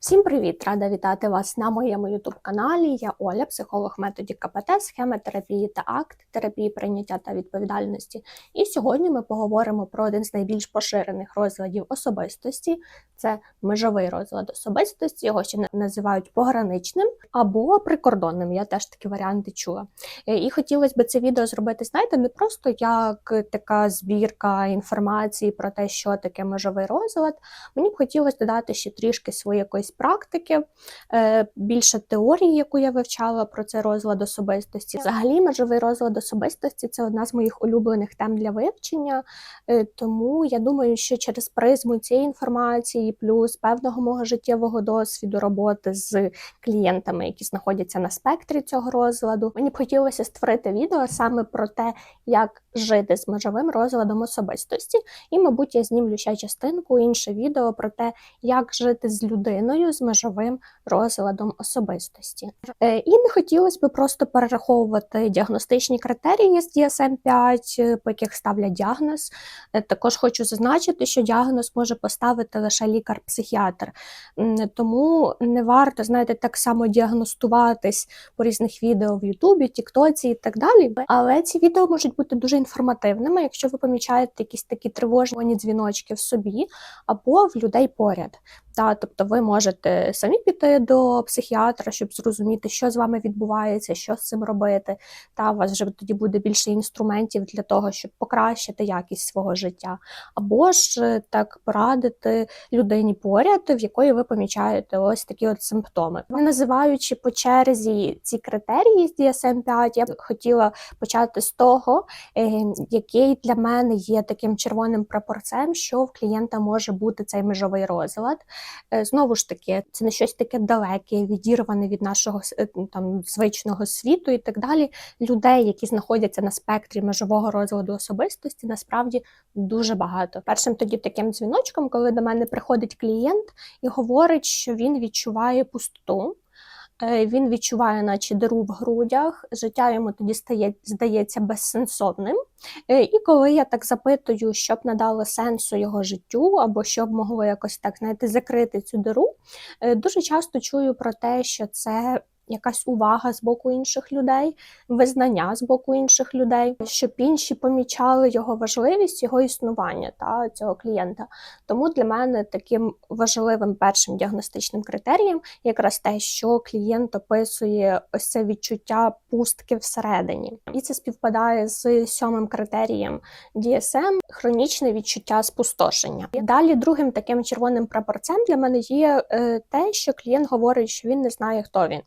Всім привіт! Рада вітати вас на моєму youtube каналі. Я Оля, психолог методів КПТ, схеми терапії та акт терапії прийняття та відповідальності. І сьогодні ми поговоримо про один з найбільш поширених розладів особистості це межовий розлад особистості. Його ще називають пограничним або прикордонним. Я теж такі варіанти чула. Е, І хотілося б це відео зробити, знаєте, не просто як така збірка інформації про те, що таке межовий розлад. Мені б хотілося додати ще трішки своєї якоїсь практики, е, більше теорії, яку я вивчала про цей розлад особистості. Взагалі, межовий розлад особистості це одна з моїх улюблених тем для вивчення. Е, Тому я думаю, що через призму цієї інформації, плюс певного мого життєвого досвіду роботи з клієнтами, які знаходяться на спектрі цього розладу, мені б хотілося створити відео саме про те, як жити з межовим розладом особистості. І, мабуть, я знімлю ще частинку, інше відео про те, як жити з людиною з межовим розладом особистості. Е, І не хотілося б просто перераховувати діагностичні критерії з DSM-5, по яких ставлять діагноз. Е, Також хочу зазначити, що діагноз може поставити лише лікар-психіатр. Тому не варто, знаєте, так само діагностуватись по різних відео в Ютубі, Тіктоці і так далі. Але ці відео можуть бути дуже інформативними, якщо ви помічаєте якісь такі тривожні дзвіночки в собі або в людей поряд. Та, тобто ви можете самі піти до психіатра, щоб зрозуміти, що з вами відбувається, що з цим робити. Та у вас вже тоді буде більше інструментів для того, щоб покращити якість свого життя, або ж е, так порадити людині поряд, в якої ви помічаєте ось такі от симптоми. Називаючи по черзі ці критерії з DSM-5, я б хотіла почати з того, е, який для мене є таким червоним прапорцем, що в клієнта може бути цей межовий розлад. Е, Знову ж таки, це не щось таке далеке, відірване від нашого е, там звичного світу і так далі. Людей, які знаходяться на спектрі межового розладу особистості, насправді дуже багато. Першим тоді таким дзвіночком, коли до мене приходить клієнт і говорить, що він відчуває пустоту. Е, Він відчуває, наче диру в грудях, життя йому тоді стає, здається безсенсовним. Е, І коли я так запитую, що б надало сенсу його життю, або що б могло якось так знаєте, закрити цю диру, е, дуже часто чую про те, що це якась увага з боку інших людей, визнання з боку інших людей, щоб інші помічали його важливість, його існування та цього клієнта. Тому для мене таким важливим першим діагностичним критерієм якраз те, що клієнт описує ось це відчуття пустки всередині, і це співпадає з сьомим критерієм DSM – хронічне відчуття спустошення. Далі другим таким червоним прапорцем для мене є е, те, що клієнт говорить, що він не знає, хто він.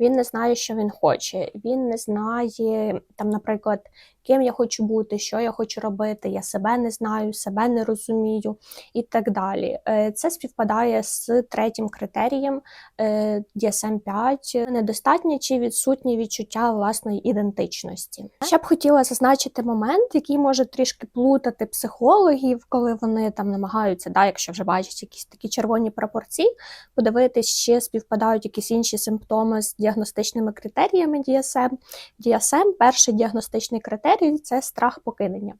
Він не знає, що він хоче. Він не знає, там, наприклад, ким я хочу бути, що я хочу робити. Я себе не знаю, себе не розумію і так далі. Е, Це співпадає з третім критерієм е, DSM-5 – недостатнє чи відсутнє відчуття власної ідентичності. Ще б хотіла зазначити момент, який може трішки плутати психологів, коли вони там намагаються, да, якщо вже бачать якісь такі червоні пропорції, подивитись, чи співпадають якісь інші симптоми з діагностичними критеріями DSM. DSM – перший діагностичний критерій це страх покинення.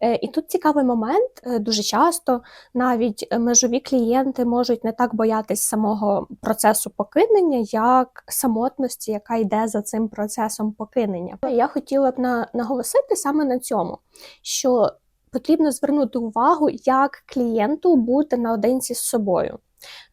Е, І тут цікавий момент. е, Дуже часто навіть межові клієнти можуть не так боятись самого процесу покинення, як самотності, яка йде за цим процесом покинення. Я хотіла б на, наголосити саме на цьому, що потрібно звернути увагу, як клієнту бути наодинці з собою.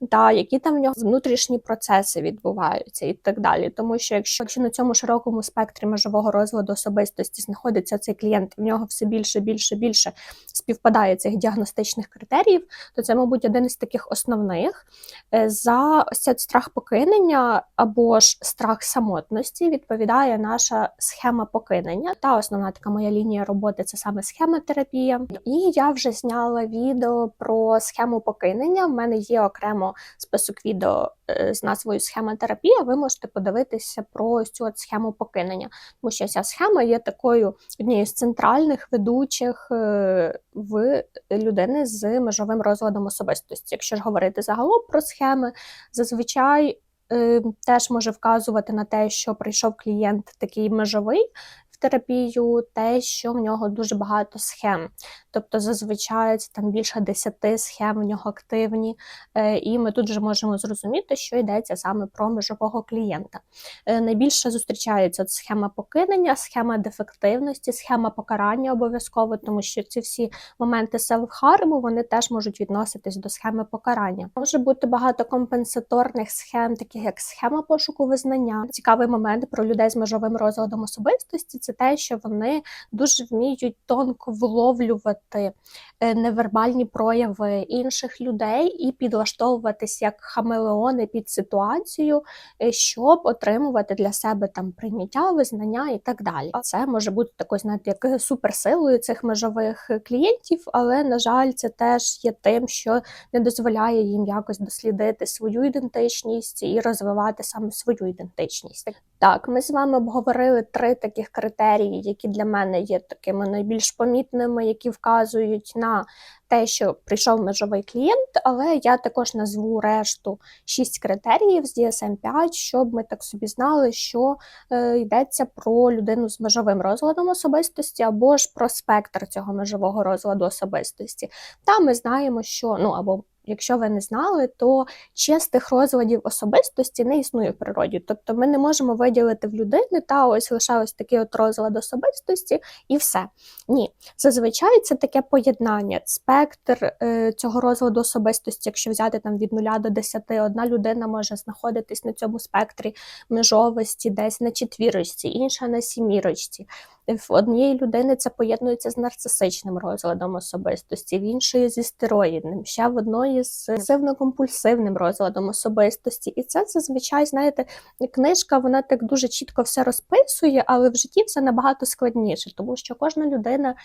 Та які там в нього внутрішні процеси відбуваються і так далі. Тому що якщо, якщо на цьому широкому спектрі межового розладу особистості знаходиться цей клієнт, в нього все більше, більше, більше співпадає цих діагностичних критеріїв, то це, мабуть, один із таких основних. Е, За ось цей страх покинення або ж страх самотності відповідає наша схема покинення. Та основна така моя лінія роботи це саме схемотерапія. І я вже зняла відео про схему покинення. В мене є окремо список відео е, з назвою схемотерапія. Ви можете подивитися про ось цю от схему покинення, тому що ця схема є такою однією з центральних ведучих е, в людини з межовим розладом особистості. Якщо ж говорити загалом про схеми, зазвичай е, теж може вказувати на те, що прийшов клієнт такий межовий. Арт-терапію, те, що в нього дуже багато схем. Тобто зазвичай це там більше 10 схем в нього активні, е, і ми тут вже можемо зрозуміти, що йдеться саме про межового клієнта. Е, Найбільше зустрічається схема покинення, схема дефективності, схема покарання обов'язково, тому що ці всі моменти селф-харму вони теж можуть відноситись до схеми покарання. Може бути багато компенсаторних схем, таких як схема пошуку визнання. Цікавий момент про людей з межовим розладом особистості це те, що вони дуже вміють тонко вловлювати е, невербальні прояви інших людей і підлаштовуватись як хамелеони під ситуацію, е, щоб отримувати для себе там прийняття, визнання і так далі. Це може бути такою, знаєте, як суперсилою цих межових клієнтів, але на жаль, це теж є тим, що не дозволяє їм якось дослідити свою ідентичність і розвивати саме свою ідентичність. Так, ми з вами обговорили три таких критерії, які для мене є такими найбільш помітними, які вказують на те, що прийшов межовий клієнт, але я також назву решту шість критеріїв з DSM-5, щоб ми так собі знали, що е, йдеться про людину з межовим розладом особистості або ж про спектр цього межового розладу особистості. Та ми знаємо, що ну або Якщо ви не знали, то чистих розладів особистості не існує в природі. Тобто ми не можемо виділити в людини та ось лише ось такий от розлад особистості і все. Ні. Зазвичай це таке поєднання, спектр е, цього розладу особистості, якщо взяти там від 0 до 10, одна людина може знаходитись на цьому спектрі межовості, десь на четвірочці, інша на сімірочці. В однієї людини це поєднується з нарцисичним розладом особистості, в іншої зі стероїдним, ще в одної з сивно-компульсивним розладом особистості. І це зазвичай, знаєте, книжка вона так дуже чітко все розписує, але в житті все набагато складніше, тому що кожна людина.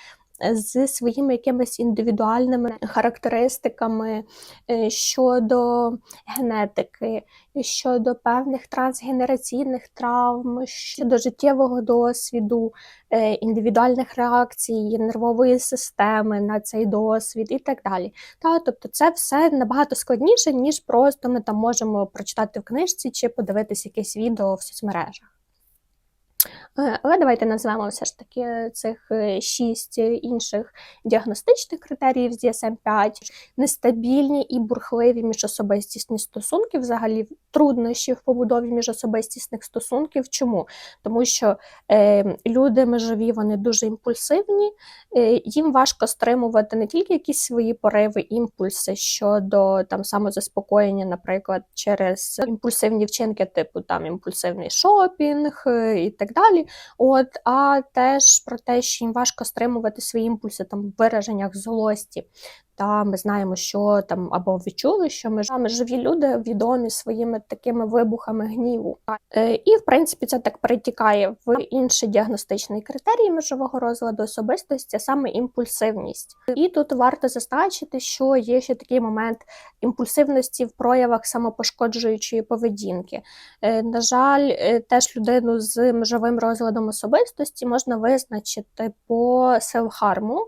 З своїми якимись індивідуальними характеристиками е, щодо генетики, щодо певних трансгенераційних травм, щодо життєвого досвіду, е, індивідуальних реакцій, нервової системи на цей досвід і так далі. Та, Тобто це все набагато складніше, ніж просто ми там можемо прочитати в книжці чи подивитись якесь відео в соцмережах. Е, але давайте назвемо все ж таки цих е, шість інших діагностичних критеріїв з DSM-5. нестабільні і бурхливі міжособистісні стосунки, взагалі труднощі в побудові міжособистісних стосунків. Чому? Тому що е, люди межові вони дуже імпульсивні, е, їм важко стримувати не тільки якісь свої пориви, імпульси щодо там самозаспокоєння, наприклад, через імпульсивні вчинки, типу там імпульсивний шопінг е, і так далі. От, а теж про те, що їм важко стримувати свої імпульси там в вираженнях злості. Та ми знаємо, що там або відчули, що ми, ми живі люди відомі своїми такими вибухами гніву. Е, і в принципі це так перетікає в інший діагностичний критерій межового розладу особистості, саме імпульсивність. І тут варто зазначити, що є ще такий момент імпульсивності в проявах самопошкоджуючої поведінки. Е, на жаль, е, теж людину з межовим розладом особистості можна визначити по селф-харму,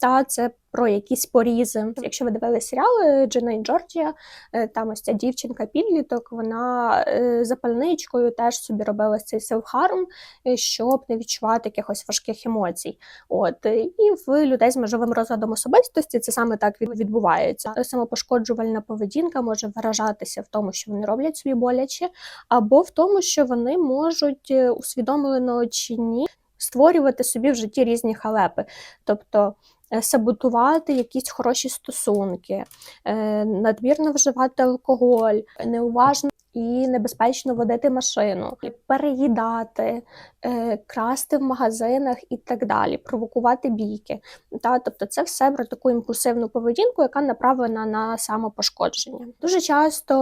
та це про якісь порізи. Якщо ви дивилися серіали Джина і Джорджія, е, там ось ця дівчинка підліток, вона е, запальничкою теж собі робила цей селф-харм, е, щоб не відчувати якихось важких емоцій. От і в людей з межовим розладом особистості це саме так відбувається. Самопошкоджувальна поведінка може виражатися в тому, що вони роблять собі боляче, або в тому, що вони можуть усвідомлено чи ні створювати собі в житті різні халепи. Тобто Е, саботувати якісь хороші стосунки, е, надмірно вживати алкоголь, неуважно і небезпечно водити машину, переїдати, е, красти в магазинах і так далі, провокувати бійки. Та, Тобто це все про таку імпульсивну поведінку, яка направлена на самопошкодження. Дуже часто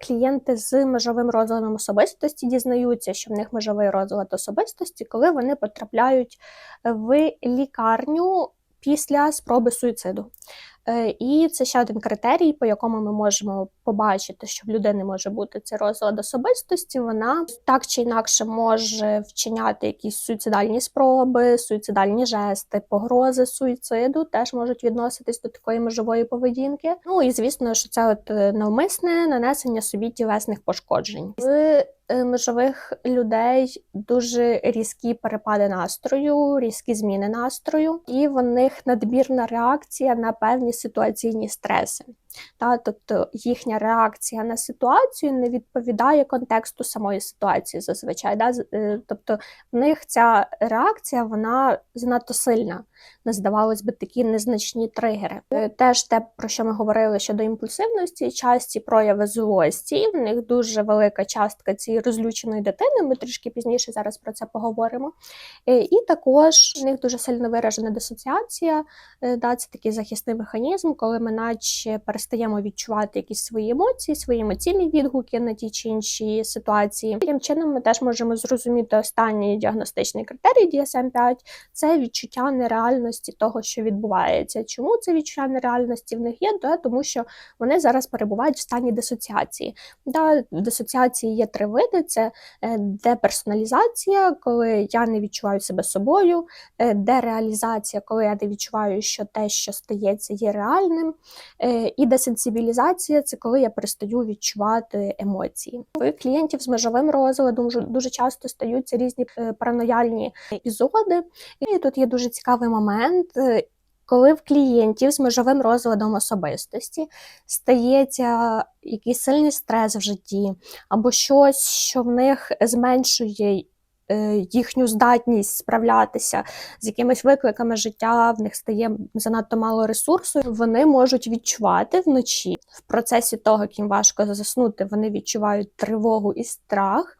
клієнти з межовим розладом особистості дізнаються, що в них межовий розлад особистості, коли вони потрапляють в лікарню після спроби суїциду. Е, і це ще один критерій, по якому ми можемо побачити, що в людини може бути цей розлад особистості. Вона так чи інакше може вчиняти якісь суїцидальні спроби, суїцидальні жести, погрози суїциду теж можуть відноситись до такої межової поведінки. Ну і звісно, що це от е, навмисне нанесення собі тілесних пошкоджень. В межових людей дуже різкі перепади настрою, різкі зміни настрою, і в них надмірна реакція на певні ситуаційні стреси. Та, тобто їхня реакція на ситуацію не відповідає контексту самої ситуації зазвичай. З- е, Тобто в них ця реакція вона занадто сильна. Не здавалось би такі незначні тригери. Е, Теж те, про що ми говорили щодо імпульсивності, часті прояви злості. В них дуже велика частка цієї розлюченої дитини. Ми трішки пізніше зараз про це поговоримо. Е, І також в них дуже сильно виражена дисоціація. Да, це такий захисний механізм, коли ми наче перестаємо відчувати якісь свої емоції, свої емоційні відгуки на ті чи інші ситуації. Таким чином, ми теж можемо зрозуміти останній діагностичний критерій DSM-5 – це відчуття нереальності того, що відбувається. Чому це відчуття нереальності в них є? Да, тому що вони зараз перебувають в стані дисоціації. Да, в дисоціації є три види: це е, деперсоналізація, коли я не відчуваю себе собою, е, дереалізація, коли я не відчуваю, що те, що стається, є реальним. Е, І десенсибілізація це коли я перестаю відчувати емоції. У клієнтів з межовим розладом дуже- часто стаються різні е, паранояльні епізоди. І тут є дуже цікавий момент. е, Коли в клієнтів з межовим розладом особистості стається якийсь сильний стрес в житті, або щось, що в них зменшує їхню здатність справлятися з якимись викликами життя, в них стає занадто мало ресурсу, вони можуть відчувати вночі в процесі того, як їм важко заснути, вони відчувають тривогу і страх.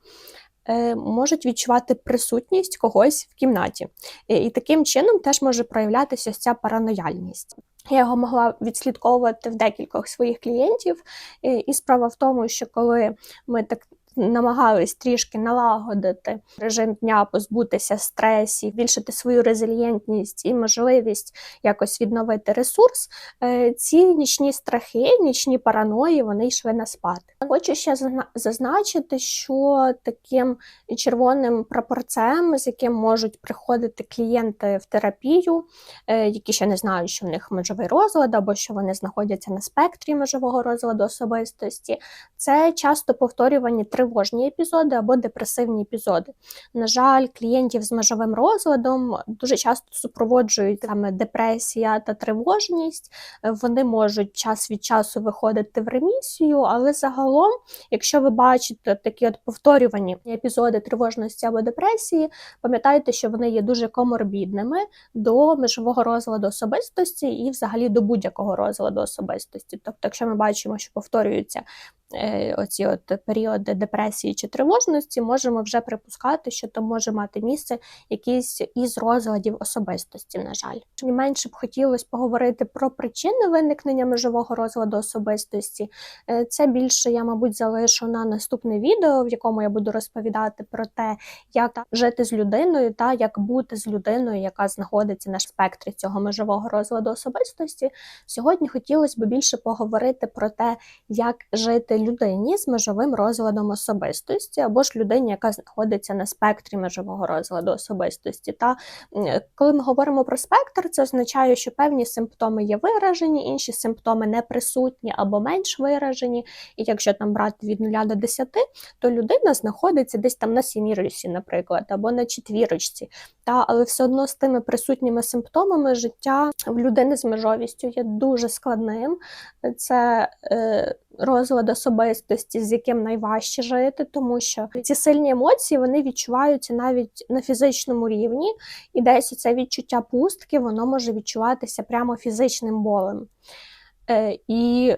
е, Можуть відчувати присутність когось в кімнаті, Е, і таким чином теж може проявлятися ця паранояльність. Я його могла відслідковувати в декількох своїх клієнтів, Е, і справа в тому, що коли ми так намагались трішки налагодити режим дня, позбутися стресів, збільшити свою резильєнтність і можливість якось відновити ресурс, е, ці нічні страхи, нічні параної, вони йшли на спад. Хочу ще зазначити, що таким червоним прапорцем, з яким можуть приходити клієнти в терапію, е, які ще не знають, що в них межовий розлад або що вони знаходяться на спектрі межового розладу особистості, це часто повторювані тривожні епізоди або депресивні епізоди. На жаль, клієнтів з межовим розладом дуже часто супроводжують саме депресія та тривожність. Вони можуть час від часу виходити в ремісію, але загалом, якщо ви бачите такі от повторювані епізоди тривожності або депресії, пам'ятайте, що вони є дуже коморбідними до межового розладу особистості і взагалі до будь-якого розладу особистості. Тобто, якщо ми бачимо, що повторюються оці от періоди депресії чи тривожності, можемо вже припускати, що то може мати місце якийсь із розладів особистості, на жаль. Мені менше б хотілося поговорити про причини виникнення межового розладу особистості. Е, Це більше я, мабуть, залишу на наступне відео, в якому я буду розповідати про те, як жити з людиною та як бути з людиною, яка знаходиться на спектрі цього межового розладу особистості. Сьогодні хотілося б більше поговорити про те, як жити людині з межовим розладом особистості, або ж людині, яка знаходиться на спектрі межового розладу особистості. Та коли ми говоримо про спектр, це означає, що певні симптоми є виражені, інші симптоми не присутні або менш виражені. І якщо там брати від 0 до 10, то людина знаходиться десь там на сімірочці, наприклад, або на четвірочці. Та, але все одно з тими присутніми симптомами життя в людини з межовістю є дуже складним. Це е, розлад особистості, з яким найважче жити, тому що ці сильні емоції вони відчуваються навіть на фізичному рівні, і десь це відчуття пустки воно може відчуватися прямо фізичним болем. Е, і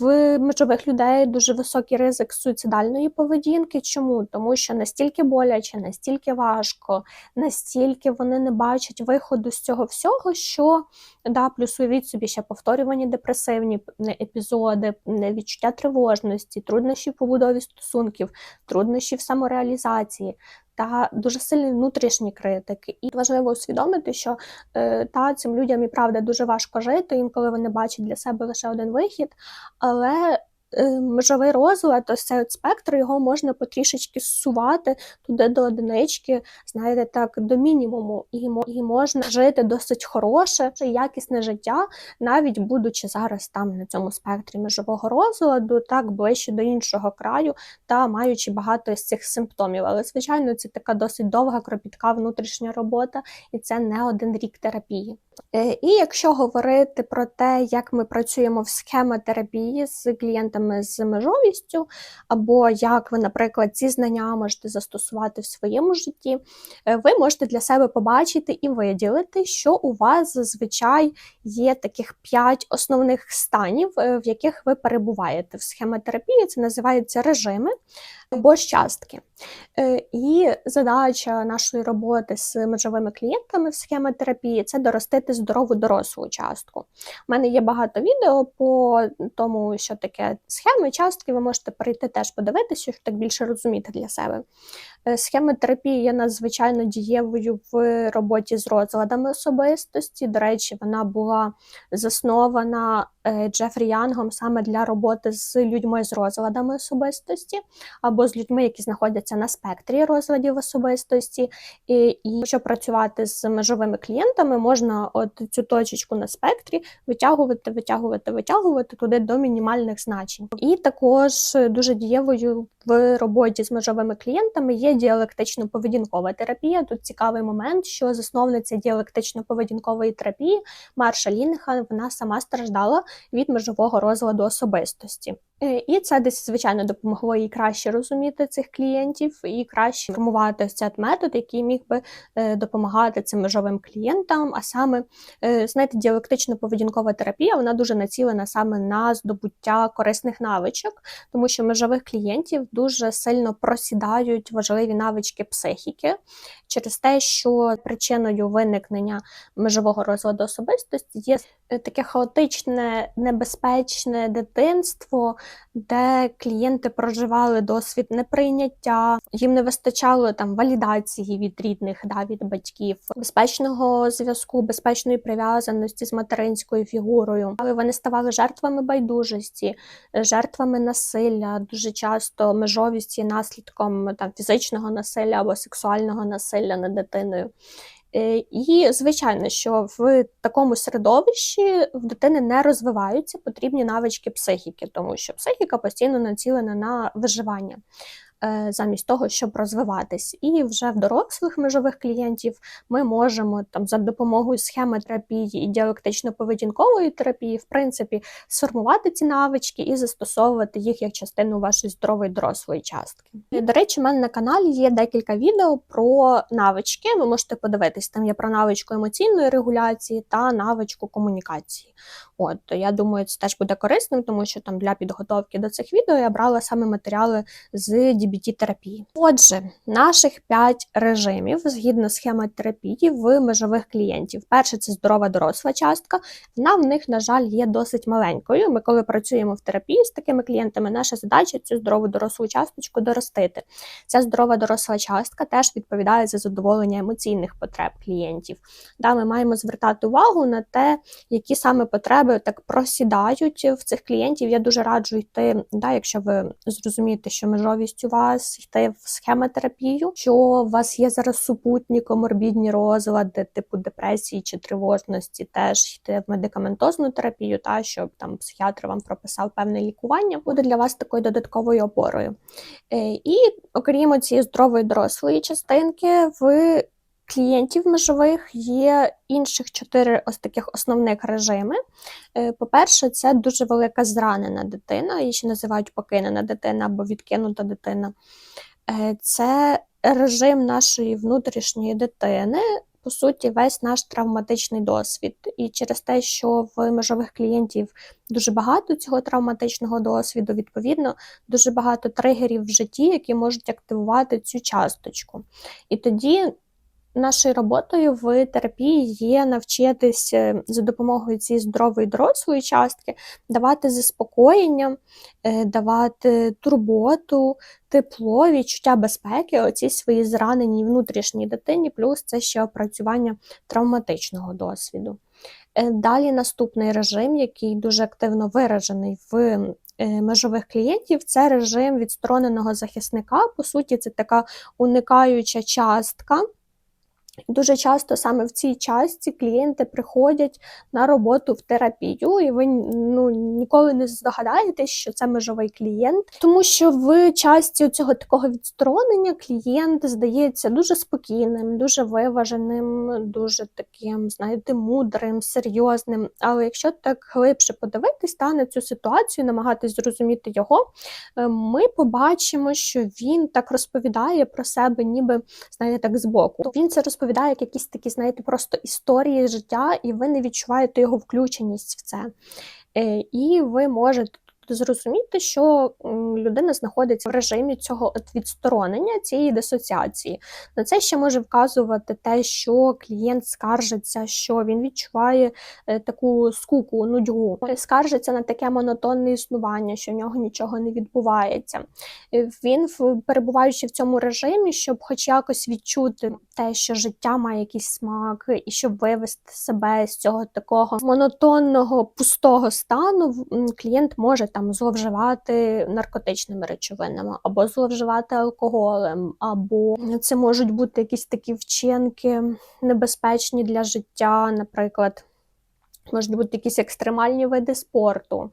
в межових людей дуже високий ризик суїцидальної поведінки. Чому? Тому що настільки боляче, настільки важко, настільки вони не бачать виходу з цього всього, що да, плюс уявіть собі ще повторювані депресивні епізоди, відчуття тривожності, труднощі в побудові стосунків, труднощі в самореалізації. Та дуже сильний внутрішній критик, і важливо усвідомити, що е, та цим людям і правда дуже важко жити. Інколи вони бачать для себе лише один вихід, але межовий розлад, ось цей от спектр, його можна потрішечки зсувати туди до одинички, знаєте, так, до мінімуму, і можна жити досить хороше, якісне життя, навіть будучи зараз там на цьому спектрі межового розладу, так ближче до іншого краю та маючи багато з цих симптомів. Але, звичайно, це така досить довга, кропітка внутрішня робота, і це не один рік терапії. Е, І якщо говорити про те, як ми працюємо в схемотерапії з клієнтами з межовістю, або як ви, наприклад, ці знання можете застосувати в своєму житті, е, ви можете для себе побачити і виділити, що у вас зазвичай є таких п'ять основних станів, е, в яких ви перебуваєте в схемотерапії. Це називаються режими або частки. І задача нашої роботи з межовими клієнтами в схемотерапії це доростити здорову дорослу частку. У мене є багато відео по тому, що таке схеми, частки. Ви можете перейти теж подивитися, щоб так більше розуміти для себе. Е, Схемотерапія є надзвичайно дієвою в роботі з розладами особистості. До речі, вона була заснована е, Джефрі Янгом саме для роботи з людьми з розладами особистості або з людьми, які знаходяться на спектрі розладів особистості. І, і щоб працювати з межовими клієнтами, можна от цю точечку на спектрі витягувати, витягувати, витягувати туди до мінімальних значень. І також дуже дієвою в роботі з межовими клієнтами є діалектично-поведінкова терапія. Тут цікавий момент, що засновниця діалектично-поведінкової терапії Марша Лінхан вона сама страждала від межового розладу особистості. Е, І це десь, звичайно, допомогло їй краще розуміти цих клієнтів і краще формувати цей метод, який міг би е, допомагати цим межовим клієнтам. А саме, е, знаєте, діалектично-поведінкова терапія вона дуже націлена саме на здобуття корисних навичок, тому що межових клієнтів дуже сильно просідають важливі навички психіки через те, що причиною виникнення межового розладу особистості є таке хаотичне, небезпечне дитинство, де клієнти проживали досвід неприйняття, їм не вистачало там валідації від рідних, да, від батьків, безпечного зв'язку, безпечної прив'язаності з материнською фігурою. Але вони ставали жертвами байдужості, жертвами насилля. Дуже часто межовість є наслідком там фізичного насилля або сексуального насилля над дитиною. Е, І звичайно, що в такому середовищі в дитини не розвиваються потрібні навички психіки, тому що психіка постійно націлена на виживання. Е, Замість того, щоб розвиватись, і вже в дорослих межових клієнтів ми можемо там за допомогою схеми терапії і діалектично-поведінкової терапії, в принципі, сформувати ці навички і застосовувати їх як частину вашої здорової дорослої частки. І, До речі, у мене на каналі є декілька відео про навички. Ви можете подивитись, там є про навичку емоційної регуляції та навичку комунікації. От я думаю, це теж буде корисним, тому що там для підготовки до цих відео я брала саме матеріали з dbt терапії. Отже, наших 5 режимів згідно схеми терапії в межових клієнтів. Перше це здорова доросла частка. Вона в них, на жаль, є досить маленькою. Ми, коли працюємо в терапії з такими клієнтами, наша задача цю здорову дорослу часточку доростити. Ця здорова доросла частка теж відповідає за задоволення емоційних потреб клієнтів. Да, ми маємо звертати увагу на те, які саме потреби так просідають в цих клієнтів. Я дуже раджу йти, да, якщо ви зрозумієте, що межовість у вас йти в схемотерапію, що у вас є зараз супутні коморбідні розлади, типу депресії чи тривожності, теж йти в медикаментозну терапію, та щоб там психіатр вам прописав певне лікування, буде для вас такою додатковою опорою. Е, І окрім цієї здорової дорослої частинки, в клієнтів межових є інших чотири ось таких основних режими. Е, По-перше, це дуже велика зранена дитина, її ще називають покинена дитина або відкинута дитина. Е, Це режим нашої внутрішньої дитини. По суті, весь наш травматичний досвід. І через те, що в межових клієнтів дуже багато цього травматичного досвіду, відповідно, дуже багато тригерів в житті, які можуть активувати цю часточку. І тоді нашою роботою в терапії є навчитись е, за допомогою цієї здорової дорослої частки давати заспокоєння, е, давати турботу, тепло, відчуття безпеки оцій своїй зраненій внутрішній дитині, плюс це ще опрацювання травматичного досвіду. Е, Далі наступний режим, який дуже активно виражений в межових клієнтів, це режим відстороненого захисника. По суті, це така уникаюча частка. Дуже часто саме в цій частці клієнти приходять на роботу в терапію, і ви ну, ніколи не здогадаєтесь, що це межовий клієнт, тому що в частці цього такого відсторонення клієнт здається дуже спокійним, дуже виваженим, дуже таким, знаєте, мудрим, серйозним. Але якщо так глибше подивитись та на цю ситуацію, намагатись зрозуміти його, е, ми побачимо, що він так розповідає про себе, ніби знаєте, так збоку. Він це розповідає як якісь такі, знаєте, просто історії життя, і ви не відчуваєте його включеність в це. Е, І ви можете зрозуміти, що людина знаходиться в режимі цього відсторонення, цієї дисоціації. На це ще може вказувати те, що клієнт скаржиться, що він відчуває е, таку скуку, нудьгу, скаржиться на таке монотонне існування, що в нього нічого не відбувається. Е, він, перебуваючи в цьому режимі, щоб хоч якось відчути те, що життя має якийсь смак, і щоб вивести себе з цього такого монотонного пустого стану, клієнт може там там зловживати наркотичними речовинами, або зловживати алкоголем, або це можуть бути якісь такі вчинки небезпечні для життя, наприклад, можуть бути якісь екстремальні види спорту.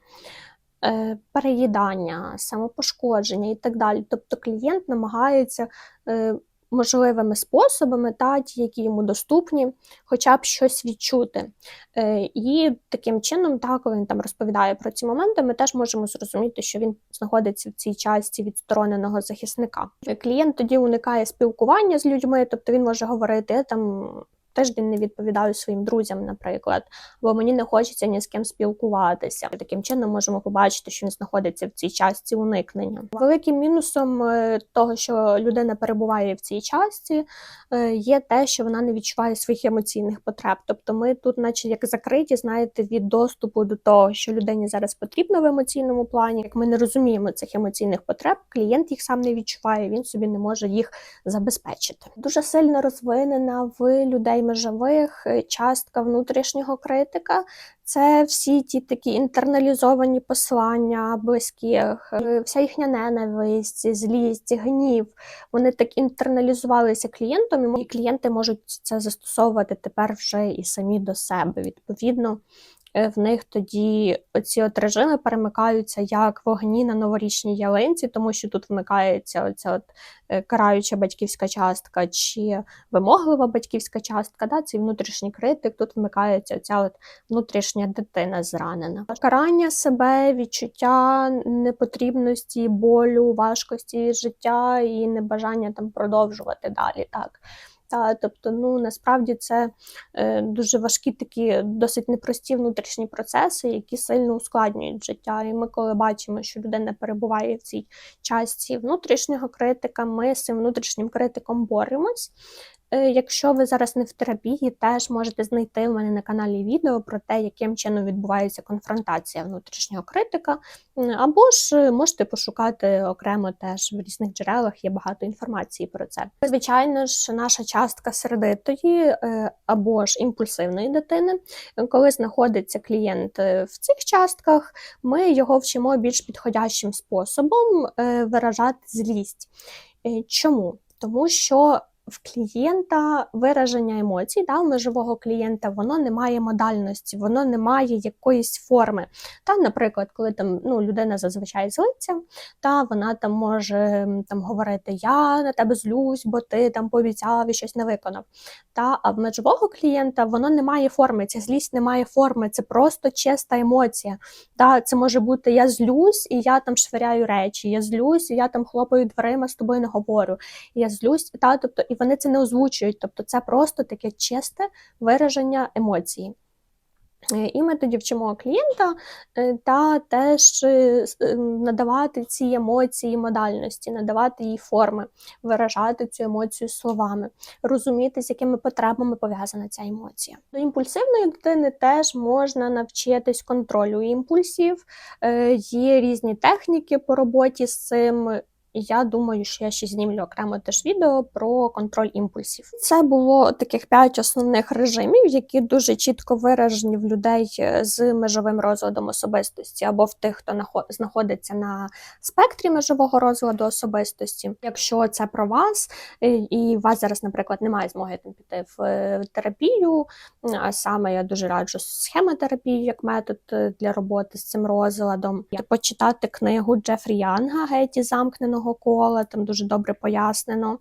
Е, переїдання, самопошкодження і так далі. Тобто клієнт намагається е, можливими способами, та ті, які йому доступні, хоча б щось відчути. Е, І таким чином, так, коли він там розповідає про ці моменти, ми теж можемо зрозуміти, що він знаходиться в цій часті відстороненого захисника. Клієнт тоді уникає спілкування з людьми, тобто він може говорити там тиждень не відповідаю своїм друзям, наприклад, бо мені не хочеться ні з ким спілкуватися. Таким чином можемо побачити, що він знаходиться в цій частці уникнення. Великим мінусом е, того, що людина перебуває в цій частці, е, є те, що вона не відчуває своїх емоційних потреб. Тобто, ми тут, наче як закриті, знаєте, від доступу до того, що людині зараз потрібно в емоційному плані. Як ми не розуміємо цих емоційних потреб, клієнт їх сам не відчуває, він собі не може їх забезпечити. Дуже сильно розвинена в людей межових, е, частка внутрішнього критика. Це всі ті такі інтерналізовані послання близьких, е, вся їхня ненависть, злість, гнів. Вони так інтерналізувалися клієнтом, і клієнти можуть це застосовувати тепер вже і самі до себе. Відповідно, в них тоді оці от режими перемикаються як вогні на новорічній ялинці, тому що тут вмикається оця от е, караюча батьківська частка чи вимоглива батьківська частка, да, цей внутрішній критик, тут вмикається оця от внутрішня дитина зранена. Карання себе, відчуття непотрібності, болю, важкості життя і небажання там продовжувати далі. так. Та, Тобто, ну насправді це е, дуже важкі такі досить непрості внутрішні процеси, які сильно ускладнюють життя. І ми, коли бачимо, що людина перебуває в цій часті внутрішнього критика, ми з цим внутрішнім критиком боремось. Е, якщо ви зараз не в терапії, теж можете знайти в мене на каналі відео про те, яким чином відбувається конфронтація внутрішнього критика, або ж е, можете пошукати окремо теж в різних джерелах, є багато інформації про це. Звичайно ж, наша частка сердитої е, або ж імпульсивної дитини, коли знаходиться клієнт в цих частках, ми його вчимо більш підходящим способом виражати злість. Чому? Тому що в клієнта вираження емоцій, да, у межового клієнта, воно не має модальності, воно не має якоїсь форми. Та, Наприклад, коли там ну, людина зазвичай злиться, та вона там може там, говорити Я на тебе злюсь, бо ти там пообіцяв і щось не виконав. Та, А в межового клієнта воно не має форми, ця злість не має форми, це просто чиста емоція. Та, Це може бути я злюсь і я там швиряю речі, я злюсь, і я там хлопаю дверима з тобою не говорю. Я злюсь, та, тобто, і вони це не озвучують, тобто це просто таке чисте вираження емоції. Е, і ми тоді вчимо клієнта е, та теж е, надавати ці емоції модальності, надавати їй форми, виражати цю емоцію словами, розуміти, з якими потребами пов'язана ця емоція. До імпульсивної дитини теж можна навчитись контролю імпульсів, є різні техніки по роботі з цим Я думаю, що я ще знімлю окремо теж відео про контроль імпульсів. Це було таких п'ять основних режимів, які дуже чітко виражені в людей е, з межовим розладом особистості або в тих, хто знаходиться на спектрі межового розладу особистості. Якщо це про вас, е, і вас зараз, наприклад, немає змоги там піти в е, терапію, а саме я дуже раджу схемотерапію як метод для роботи з цим розладом. Почитати книгу Джефрі Янга Геті замкненого кола. Там дуже добре пояснено,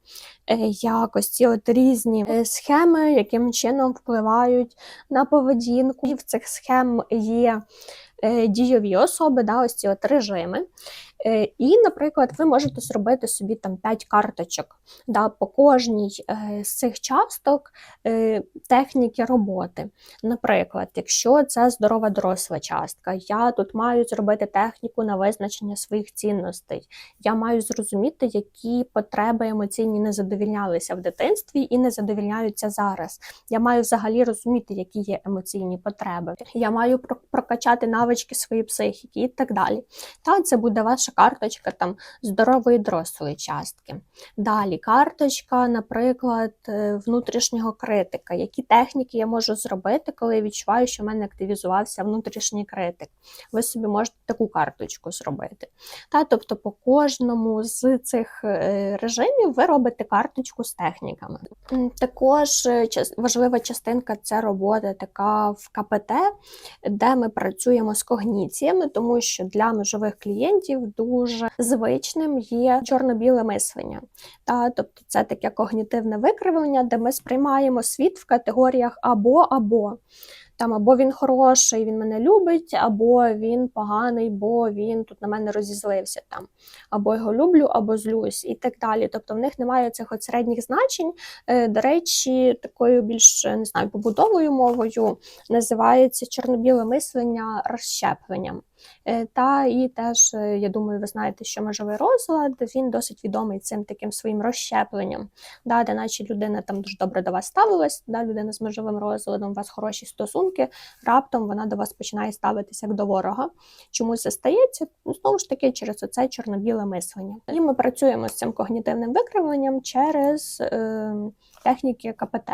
якось ці от різні е, схеми, яким чином впливають на поведінку. І в цих схем є е, дійові особи, да, ось ці от режими. Е, І, наприклад, ви можете зробити собі там 5 карточок да, по кожній е, з цих часток е, техніки роботи. Наприклад, якщо це здорова доросла частка, я тут маю зробити техніку на визначення своїх цінностей. Я маю зрозуміти, які потреби емоційні не задовільнялися в дитинстві і не задовільняються зараз. Я маю взагалі розуміти, які є емоційні потреби. Я маю прокачати навички своєї психіки і так далі. Та це буде ваша карточка там здорової дорослої частки. Далі карточка, наприклад, е, внутрішнього критика. Які техніки я можу зробити, коли я відчуваю, що в мене активізувався внутрішній критик? Ви собі можете таку карточку зробити. Та, тобто, по кожному з цих е, режимів ви робите карточку з техніками. Також е, важлива частинка це робота така в КПТ, де ми працюємо з когніціями, тому що для межових клієнтів дуже звичним є чорно-біле мислення. Та, тобто це таке когнітивне викривлення, де ми сприймаємо світ в категоріях або або. Там або він хороший, він мене любить, або він поганий, бо він тут на мене розізлився там, або його люблю, або злюсь, і так далі. Тобто в них немає цих от середніх значень. Е, До речі, такою більш не знаю, побудовою мовою називається чорно-біле мислення розщепленням. Е, Та і теж, е, я думаю, ви знаєте, що межовий розлад він досить відомий цим таким своїм розщепленням, да, де наче людина там дуже добре до вас ставилась, да, людина з межовим розладом, у вас хороші стосунки, раптом вона до вас починає ставитися як до ворога. Чому це стається? Ну, знову ж таки, через оце чорно-біле мислення. І ми працюємо з цим когнітивним викривленням через е, техніки КПТ.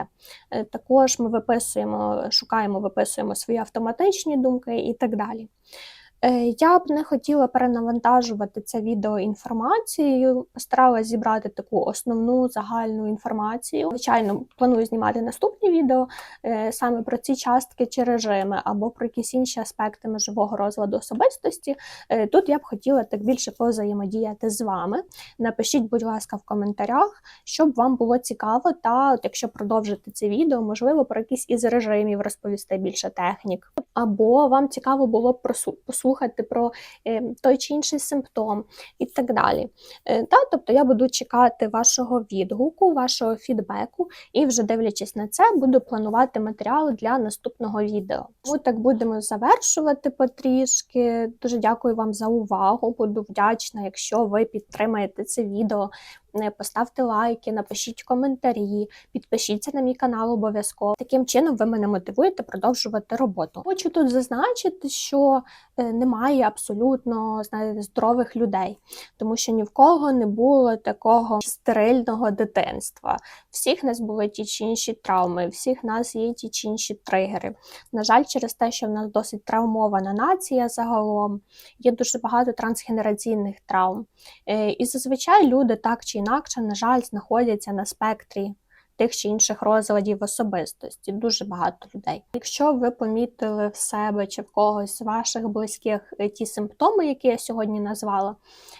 Е, Також ми виписуємо, шукаємо, виписуємо свої автоматичні думки і так далі. Е, Я б не хотіла перенавантажувати це відео інформацією, постаралась зібрати таку основну загальну інформацію. Звичайно, планую знімати наступні відео е, саме про ці частки чи режими, або про якісь інші аспекти межового розладу особистості. Е, Тут я б хотіла так більше позаємодіяти з вами. Напишіть, будь ласка, в коментарях, щоб вам було цікаво, та от якщо продовжити це відео, можливо, про якісь із режимів розповісти більше технік, або вам цікаво було б просу- послухати про е, той чи інший симптом і так далі. Е, Та, тобто я буду чекати вашого відгуку, вашого фідбеку, і вже дивлячись на це, буду планувати матеріали для наступного відео. Тому так будемо завершувати потрішки. Дуже дякую вам за увагу. Буду вдячна, якщо ви підтримаєте це відео. Поставте лайки, напишіть коментарі, підпишіться на мій канал обов'язково. Таким чином ви мене мотивуєте продовжувати роботу. Хочу тут зазначити, що е, немає абсолютно знаєте, здорових людей, тому що ні в кого не було такого стерильного дитинства. Всіх нас були ті чи інші травми, всіх нас є ті чи інші тригери. На жаль, через те, що в нас досить травмована нація загалом, є дуже багато трансгенераційних травм. Е, І зазвичай люди так чи інакше, на жаль, знаходяться на спектрі тих чи інших розладів особистості. Дуже багато людей. Якщо ви помітили в себе чи в когось з ваших близьких е, ті симптоми, які я сьогодні назвала,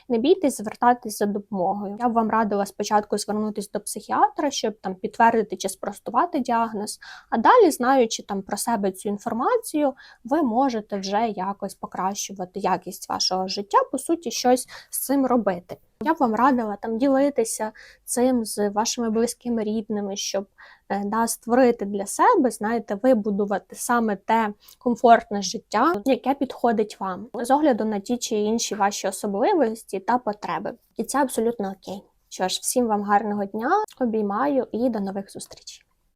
не бійтесь звертатись за допомогою. Я б вам радила спочатку звернутися до психіатра, щоб там підтвердити чи спростувати діагноз. А далі, знаючи там про себе цю інформацію, ви можете вже якось покращувати якість вашого життя, по суті, щось з цим робити. Я б вам радила там ділитися цим з вашими близькими рідними, щоб е, да, створити для себе, знаєте, вибудувати саме те комфортне життя, яке підходить вам, з огляду на ті чи інші ваші особливості та потреби. І це абсолютно окей. Що ж, всім вам гарного дня, обіймаю і до нових зустрічей.